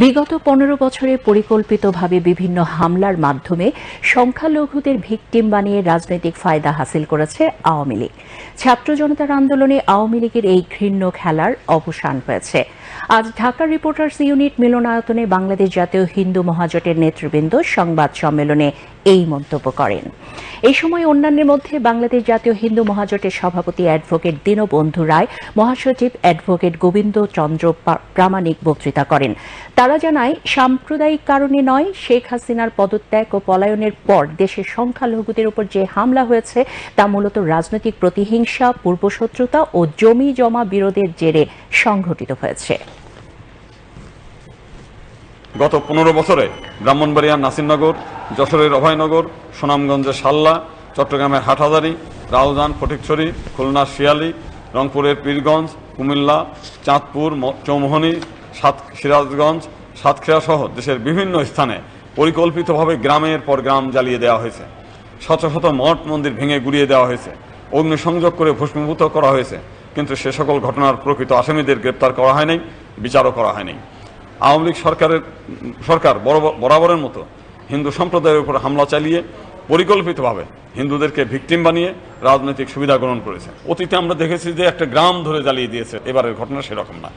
বিগত পনেরো বছরে পরিকল্পিতভাবে বিভিন্ন হামলার মাধ্যমে সংখ্যালঘুদের ভিকটিম বানিয়ে রাজনৈতিক ফায়দা হাসিল করেছে আওয়ামী লীগ। ছাত্র জনতার আন্দোলনে আওয়ামী লীগের এই ঘৃণ্য খেলার অবসান হয়েছে। আজ ঢাকা রিপোর্টার্স ইউনিট মিলনায়তনে বাংলাদেশ জাতীয় হিন্দু মহাজোটের নেতৃবৃন্দ সংবাদ সম্মেলনে এই মন্তব্য করেন। এই সময় অন্যান্যের মধ্যে বাংলাদেশ জাতীয় হিন্দু মহাজোটের সভাপতি অ্যাডভোকেট দীনবন্ধু রায়, মহাসচিব অ্যাডভোকেট গোবিন্দ চন্দ্র প্রামাণিক বক্তৃতা করেন। তারা জানায়, সাম্প্রদায়িক কারণে নয়, শেখ হাসিনার পদত্যাগ ও পলায়নের পর দেশের সংখ্যালঘুদের উপর যে হামলা হয়েছে, তা মূলত রাজনৈতিক প্রতিহিংসা, পূর্বশত্রুতা ও জমি জমা বিরোধের জেরে সংঘটিত হয়েছে। গত পনেরো বছরে ব্রাহ্মণবাড়িয়ার নাসিরনগর, যশোরের অভয়নগর সুনামগঞ্জের সাল্লা চট্টগ্রামের হাটহাজারি, রাউজান, ফটিকছড়ি খুলনার শিয়ালি, রংপুরের পীরগঞ্জ, কুমিল্লা, চাঁদপুর চৌমোহনী, সাত সিরাজগঞ্জ, সাতক্ষীরা সহ দেশের বিভিন্ন স্থানে পরিকল্পিতভাবে গ্রামের পর গ্রাম জ্বালিয়ে দেওয়া হয়েছে। শত শত মঠ মন্দির ভেঙে গুড়িয়ে দেওয়া হয়েছে। অগ্নিসংযোগ করে ভস্মীভূত করা হয়েছে। কিন্তু সে সকল ঘটনার প্রকৃত আসামিদের গ্রেপ্তার করা হয়নি, বিচারও করা হয়নি। আওয়ামী লীগ সরকারের, সরকার বরাবর- বরাবরের মতো হিন্দু সম্প্রদায়ের উপর হামলা চালিয়ে পরিকল্পিতভাবে হিন্দুদেরকে ভিকটিম বানিয়ে রাজনৈতিক সুবিধা গ্রহণ করেছে। অতীতে আমরা দেখেছি যে একটা গ্রাম ধরে জ্বালিয়ে দিয়েছে। এবারের ঘটনা সেরকম না।